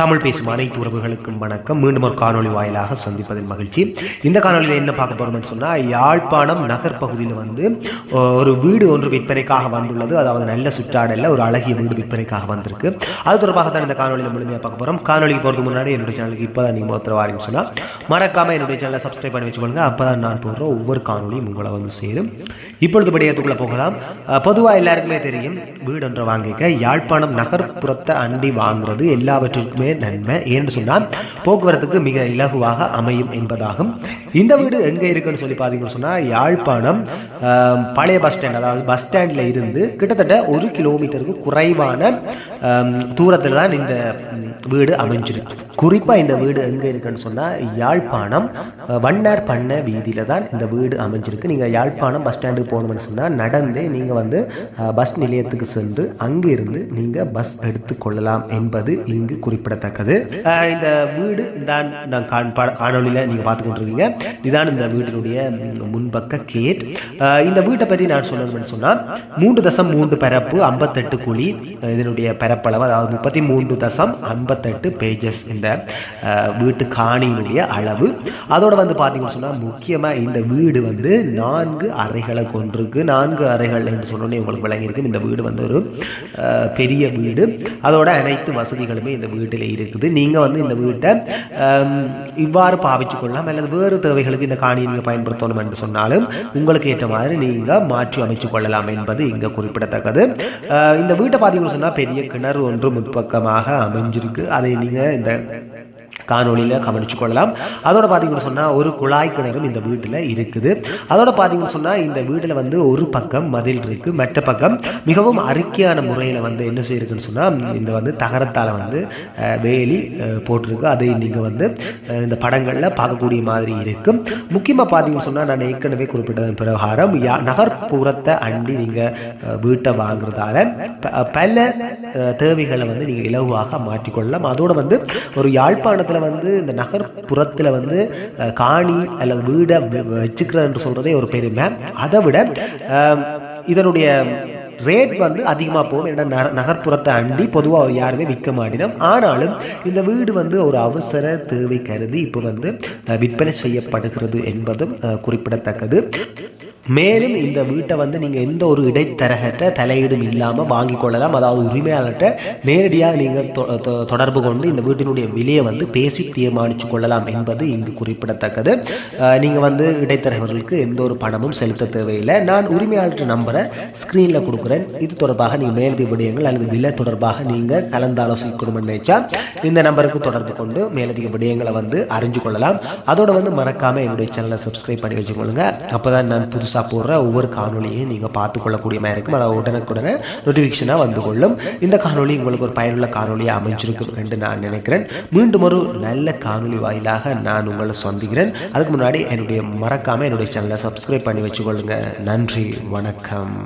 தமிழ் பேசும் அனைத்து உறவுகளுக்கும் வணக்கம். மீண்டும் ஒரு காணொளி வாயிலாக சந்திப்பதில் மகிழ்ச்சி. இந்த காணொலியில் என்ன பார்க்க போறோம்னு சொன்னால் யாழ்ப்பாணம் நகர் பகுதியில் வந்து ஒரு வீடு ஒன்று விற்பனைக்காக வந்துள்ளது. அதாவது நல்ல சுற்றாடல்ல ஒரு அழகிய வீடு விற்பனைக்காக வந்திருக்கு. அது தொடர்பாக தான் இந்த காணொலியில் முழுமையாக பார்க்க போறோம். காணொலிக்கு போகிறதுக்கு முன்னாடி என்னுடைய சேனலுக்கு இப்போ தான் நீங்கள் ஒருத்தர் வாரின்னு சொன்னால் மறக்காம என்னுடைய சேனலை சப்ஸ்கிரைப் பண்ணி வச்சுக்கொள்ளுங்க அப்போ தான் நான் போடுற ஒவ்வொரு காணொலியும் உங்களை வந்து சேரும். இப்பொழுது படியத்துக்குள்ளே போகலாம். பொதுவாக எல்லாருக்குமே தெரியும் வீடு ஒன்றை வாங்கிக்க. யாழ்ப்பாணம் நகர்ப்புறத்தை அண்டி வாங்குறது எல்லாவற்றிற்குமே நன்மை ஏன்னு சொன்னால் போக்குவரத்துக்கு மிக இலகுவாக அமையும் என்பதாகும். இந்த வீடு எங்கே இருக்குன்னு சொல்லி பார்த்தீங்கன்னு சொன்னால் யாழ்ப்பாணம் பழைய பஸ் ஸ்டாண்ட் அதாவது பஸ் ஸ்டாண்டில் இருந்து கிட்டத்தட்ட ஒரு கிலோமீட்டருக்கு குறைவான தூரத்தில் தான் இந்த வீடு அமைஞ்சிருக்கு. குறிப்பாக இந்த வீடு எங்கே இருக்குன்னு சொன்னால் யாழ்ப்பாணம் வண்ணார் பண்ண வீதியில் தான் இந்த வீடு அமைஞ்சிருக்கு. நீங்கள் யாழ்ப்பாணம் பஸ் ஸ்டாண்டுக்கு போகணும்னு சொன்னால் நடந்தே நீங்கள் வந்து பஸ் நிலையத்துக்கு சென்று அங்கிருந்து நீங்கள் பஸ் எடுத்துக்கொள்ளலாம் என்பது இங்கு குறிப்பிடத்தக்கது. இந்த வீடு தான் நான் காண் பா- காணொளியில் நீங்கள் பார்த்து கொண்டிருக்கீங்க இதான் இந்த வீட்டினுடைய முன்பக்க கேட். இந்த வீட்டை பற்றி நான் சொல்லணும்னு சொன்னால் மூன்று தசம் மூன்று பரப்பு ஐம்பத்தெட்டு குழி இதனுடைய பரப்பளவு அதாவது முப்பத்தி மூன்று தசம் ஐம்பத்தெட்டு பேஜஸ் இந்த வீட்டு காணியினுடைய அளவு. அதோட வந்து பார்த்தீங்கன்னு சொன்னால் முக்கியமாக இந்த வீடு வந்து நான்கு அறைகளை கொண்டிருக்கு. நான்கு அறைகள் என்று சொன்னோன்னே உங்களுக்கு விளங்கியிருக்கு இந்த வீடு வந்து ஒரு பெரிய வீடு. அதோட அனைத்து வசதிகளுமே இந்த வீட்டில் இருக்குது. நீங்கள் வந்து இந்த வீட்டை இவ்வாறு பாவிச்சு கொள்ளலாம் அல்லது வேறு தேவைகளுக்கு இந்த காணியை நீங்கள் பயன்படுத்தணும் என்று சொன்னாலும் உங்களுக்கு ஏற்ற மாதிரி நீங்கள் மாற்றி அமைச்சு கொள்ளலாம் என்பது இங்கே குறிப்பிடத்தக்கது. இந்த வீட்டை பார்த்தீங்கன்னு சொன்னால் பெரிய கிணறு ஒன்று முற்பக்கமாக அமைஞ்சிருக்கு. அதை நீங்கள் இந்த காணொளியில் கவனித்து கொள்ளலாம். அதோட பார்த்தீங்கன்னு சொன்னால் ஒரு குழாய் கிணறும் இந்த வீட்டில் இருக்குது. அதோட பார்த்தீங்கன்னு சொன்னால் இந்த வீட்டில் வந்து ஒரு பக்கம் மதில் இருக்குது மற்ற பக்கம். மிகவும் அருக்கியான முறையில் வந்து என்ன செய்யிருக்குன்னு சொன்னால் இந்த வந்து தகரத்தால் வந்து வேலி போட்டிருக்கு. அதை நீங்கள் வந்து இந்த படங்களில் பார்க்கக்கூடிய மாதிரி இருக்கும் முக்கியமாக பார்த்தீங்கன்னு சொன்னால் நான் ஏற்கனவே குறிப்பிட்டதன் பிரகாரம் நகர்ப்புறத்தை அண்டி நீங்கள் வீட்டை வாங்குறதால ப- பல தேவைகளை வந்து நீங்கள் இலகுவாக மாற்றிக்கொள்ளலாம். அதோட வந்து ஒரு யாழ்ப்பாணத்தில் வந்து இந்த நகர்ப்புறத்தில் வந்து காணி அல்லது வீடை வச்சுக்கிறது என்று சொல்கிறதே ஒரு பெருமை அதை விட இதனுடைய ரேட் வந்து அதிகமாக போகும். ஏன்னா நக- நகர்ப்புறத்தை அண்டி பொதுவாக யாருமே விற்க மாட்டினோம். ஆனாலும் இந்த வீடு வந்து ஒரு அவசர தேவை கருதி இப்போ வந்து விற்பனை செய்யப்படுகிறது என்பதும் குறிப்பிடத்தக்கது. மேலும் இந்த வீட்டை வந்து நீங்கள் எந்த ஒரு இடைத்தரகற்ற தலையீடும் இல்லாமல் வாங்கி கொள்ளலாம். அதாவது உரிமையாளர்கிட்ட நேரடியாக நீங்கள் தொ- தொ- தொடர்பு கொண்டு இந்த வீட்டினுடைய விலையை வந்து பேசி தீர்மானித்து கொள்ளலாம் என்பது இங்கு குறிப்பிடத்தக்கது. நீங்கள் வந்து இடைத்தரகர்களுக்கு எந்த ஒரு பணமும் செலுத்த தேவையில்லை. நான் உரிமையாளர்கிட்ட நம்பரை ஸ்க்ரீனில் கொடுக்குறேன். இது தொடர்பாக நீங்கள் மேலதிக விடயங்கள் அல்லது விலை தொடர்பாக நீங்கள் கலந்தாலோசிக்கணும்னு நினைச்சா இந்த நம்பருக்கு தொடர்பு கொண்டு மேலதிக விடயங்களை வந்து அறிஞ்சு கொள்ளலாம். அதோடு வந்து மறக்காமல் என்னுடைய சேனலை சப்ஸ்கிரைப் பண்ணி வச்சுக்கொள்ளுங்க. அப்போ தான் நான் புதுசாக போடுற ஒவ்வொரு காணொலியையும் நீங்கள் பார்த்துக்கொள்ளக்கூடிய மாதிரி இருக்கும். அதாவது உடனுக்குடனே நோட்டிஃபிகேஷனாக வந்து கொள்ளும். இந்த காணொளி உங்களுக்கு ஒரு பயனுள்ள காணொலியாக அமைஞ்சிருக்கும் என்று நான் நினைக்கிறேன். மீண்டும் ஒரு நல்ல காணொலி வாயிலாக நான் உங்களை சந்திக்கிறேன். அதுக்கு முன்னாடி என்னுடைய மறக்காமல் என்னுடைய சேனலை சப்ஸ்கிரைப் பண்ணி வச்சுக்கொள்ளுங்க. நன்றி வணக்கம்.